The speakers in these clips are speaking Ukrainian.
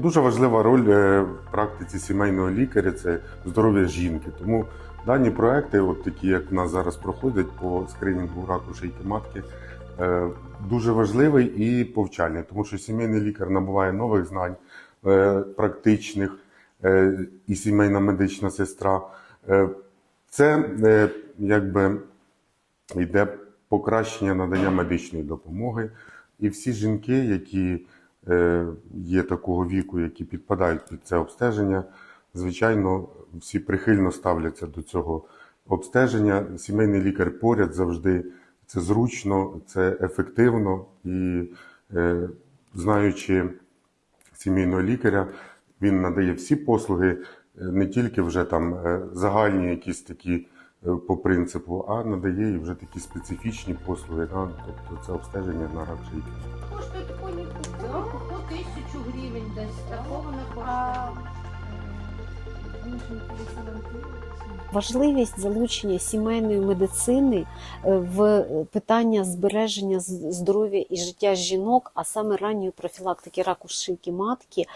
Дуже важлива роль е, в практиці сімейного лікаря це здоров'я жінки. Тому дані проекти, от такі як в нас зараз проходять по скринінгу раку шийки матки, е, дуже важливий і повчальний, тому що сімейний лікар набуває нових знань е, практичних і сімейна медична сестра. Це якби йде покращення надання медичної допомоги. І всі жінки, які є такого віку, які підпадають під це обстеження, звичайно, всі прихильно ставляться до цього обстеження. Сімейний лікар поряд завжди. Це зручно, це ефективно. І е, знаючи сімейного лікаря, він надає всі послуги, е, не тільки вже там е, загальні якісь такі е, по принципу, а надає їй вже такі специфічні послуги, а, тобто це обстеження на рак шийки. Коштує такої по тисячу гривень десь. Такого не коштує. Важливість залучення сімейної медицини е, в питання збереження здоров'я і життя жінок, а саме ранньої профілактики раку шийки матки,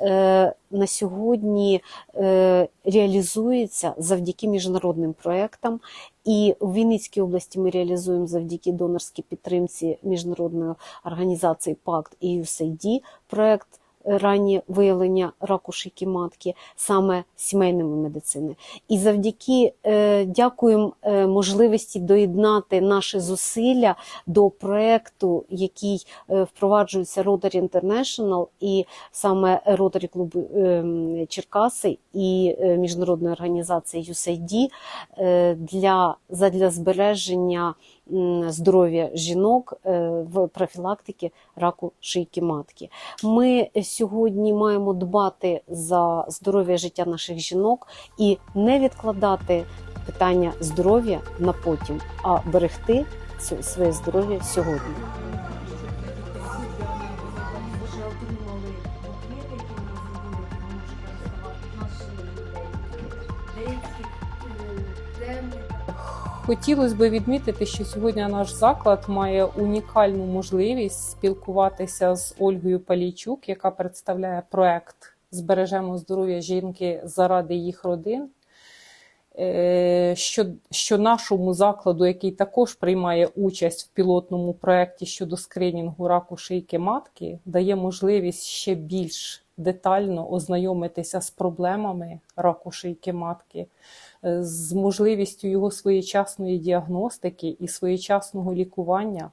е, на сьогодні е, реалізується завдяки міжнародним проектам. І у Вінницькій області ми реалізуємо завдяки донорській підтримці міжнародної організації ПАКТ і USAID проект раннє виявлення раку шийки матки саме сімейної медицини. І завдяки е, дякуємо е, можливості доєднати наші зусилля до проекту, який е, впроваджується Rotary International і саме Rotary е, Черкаси і міжнародної організації USAID для, задля збереження здоров'я жінок е, в профілактиці раку шийки матки. Ми сьогодні маємо дбати за здоров'я життя наших жінок і не відкладати питання здоров'я на потім, а берегти своє здоров'я сьогодні. Деякі е, темні. Хотілося б відмітити, що сьогодні наш заклад має унікальну можливість спілкуватися з Ольгою Палійчук, яка представляє проект Збережемо здоров'я жінки заради їх родин. Е, Що, що нашому закладу, який також приймає участь в пілотному проєкті щодо скринінгу раку шийки матки, дає можливість ще більш детально ознайомитися з проблемами раку шийки матки, е, з можливістю його своєчасної діагностики і своєчасного лікування.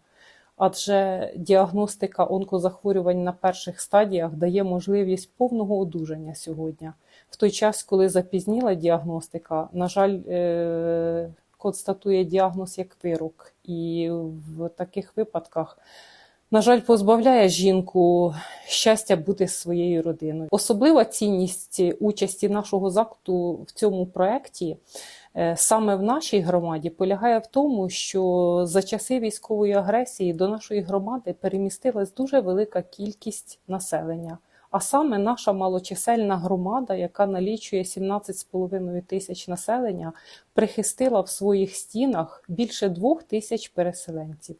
Адже діагностика онкозахворювань на перших стадіях дає можливість повного одужання сьогодні. В той час, коли запізніла діагностика, на жаль, е, констатує діагноз як вирок, і в таких випадках, на жаль, позбавляє жінку щастя бути своєю родиною. Особлива цінність участі нашого закладу в цьому проєкті е, саме в нашій громаді полягає в тому, що за часи військової агресії до нашої громади перемістилась дуже велика кількість населення. А саме наша малочисельна громада, яка налічує 17,5 тисяч населення, прихистила в своїх стінах більше двох тисяч переселенців.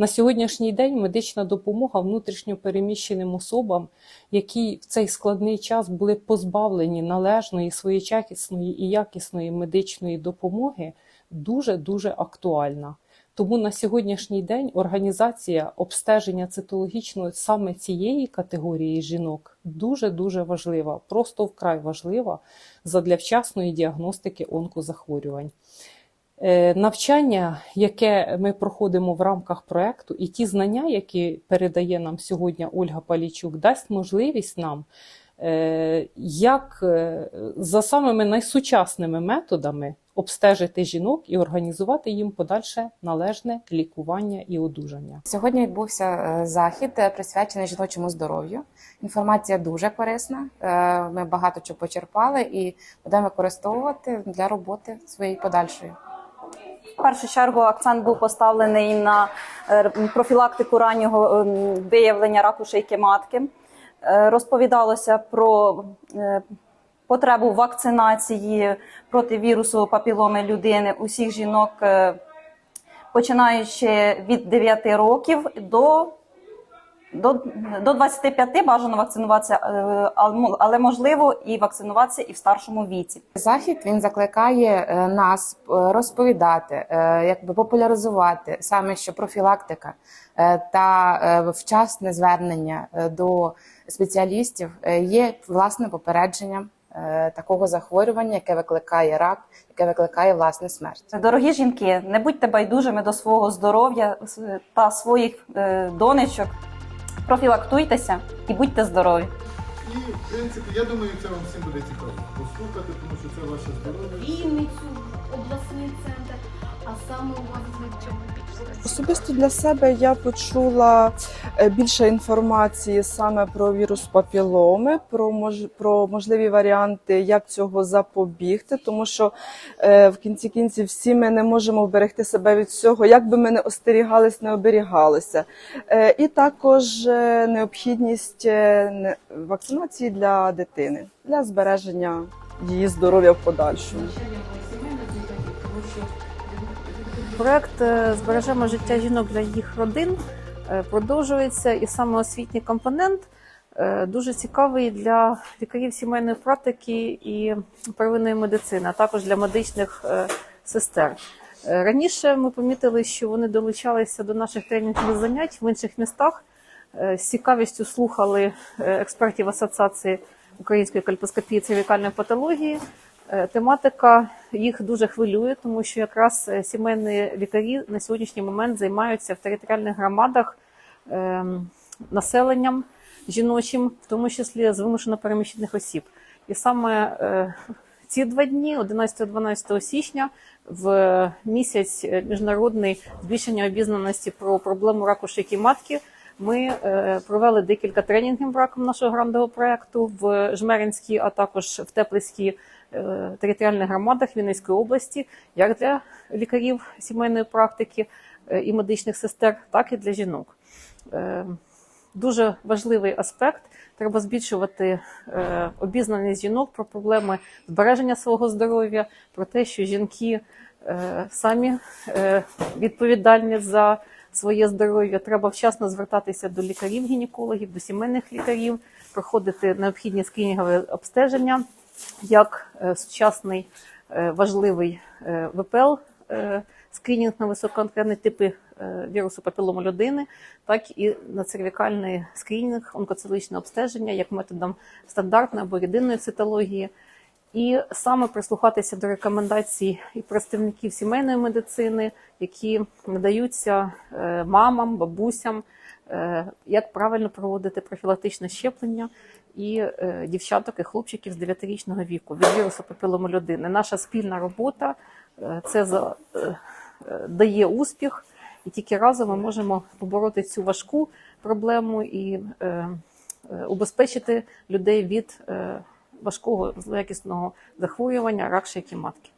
На сьогоднішній день медична допомога внутрішньопереміщеним особам, які в цей складний час були позбавлені належної, своєчасної і якісної медичної допомоги, дуже дуже актуальна. Тому на сьогоднішній день організація обстеження цитологічного саме цієї категорії жінок дуже дуже важлива, просто вкрай важлива задля вчасної діагностики онкозахворювань. Е, Навчання, яке ми проходимо в рамках проекту, і ті знання, які передає нам сьогодні Ольга Палічук, дасть можливість нам, е, як е, за самими найсучасними методами обстежити жінок і організувати їм подальше належне лікування і одужання. Сьогодні відбувся захід, присвячений жіночому здоров'ю. Інформація дуже корисна. Ми багато чого почерпали і будемо використовувати для роботи своєї подальшої. В першу чергу акцент був поставлений на е, профілактику раннього ем, виявлення раку шийки матки. Е, Розповідалося про е, потребу вакцинації проти вірусу папіломи людини усіх жінок, починаючи від 9 років до До, до 25 бажано вакцинуватися, е, ал- але можливо і вакцинуватися і в старшому віці. Захід він закликає е, нас е, розповідати, якби популяризувати саме що профілактика та вчасне звернення до спеціалістів є власне попередженням такого захворювання, яке викликає рак, яке викликає власне смерть. Дорогі жінки, не будьте байдужими до свого здоров'я та своїх донечок. Профілактуйтеся і будьте здорові. І, в принципі, я думаю, це вам всім буде цікаво послухати, тому що це ваше здоров'я. Вінницю, обласний центр, а саме у вас звичайно. Особисто для себе я почула е, більше інформації саме про вірус папіломи, про мож, про можливі варіанти, як цього запобігти, тому що е, в кінці кінців всі ми не можемо вберегти себе від цього, як би ми не остерігались, не оберігалися. Е, і також е, необхідність е, вакцинації для дитини для збереження її здоров'я в подальшому. Проект е, Збережемо життя жінок для їх родин е, продовжується, і саме освітній компонент е, дуже цікавий для лікарів сімейної практики і первинної медицини, а також для медичних сестер. Раніше ми помітили, що вони долучалися до наших тренінгових занять в інших містах. З цікавістю слухали експертів Асоціації української кальпоскопії цервікальної патології. Тематика їх дуже хвилює, тому що якраз е, сімейні лікарі на сьогоднішній момент займаються в територіальних громадах ем, населенням жіночим, в тому числі з вимушено переміщених осіб. І саме е, ці два дні, 11-12 січня, в місяць е, міжнародний збільшення обізнаності про проблему раку шийки матки. Ми провели декілька тренінгів рамках нашого грандового проекту в Жмеринській, а також в Теплицькій територіальних громадах Вінницької області, як для лікарів сімейної практики е, і медичних сестер, так і для жінок. Е, Дуже важливий аспект. Треба збільшувати е, обізнаність жінок про проблеми збереження свого здоров'я, про те, що жінки е, самі е, відповідальні за своє здоров'я. Треба вчасно звертатися до лікарів-гінекологів, до сімейних лікарів, проходити необхідні скринінгові обстеження, як е, сучасний е, важливий е, ВПЛ. Скринінг на високоанкерні типи вірусу папілому людини, так і на цервікальний скринінг, онкоцеличне обстеження як методом стандартної або єдиної цитології. І саме прислухатися до рекомендацій і представників сімейної медицини, які надаються мамам, бабусям, як правильно проводити профілактичне щеплення і е, дівчаток і хлопчиків з 9-річного віку від вірусу папілому людини. Наша спільна робота е, це за, е, е, дає успіх, і тільки разом ми можемо побороти цю важку проблему і е, е, убезпечити людей від е, важкого злоякісного захворювання рак шийки матки.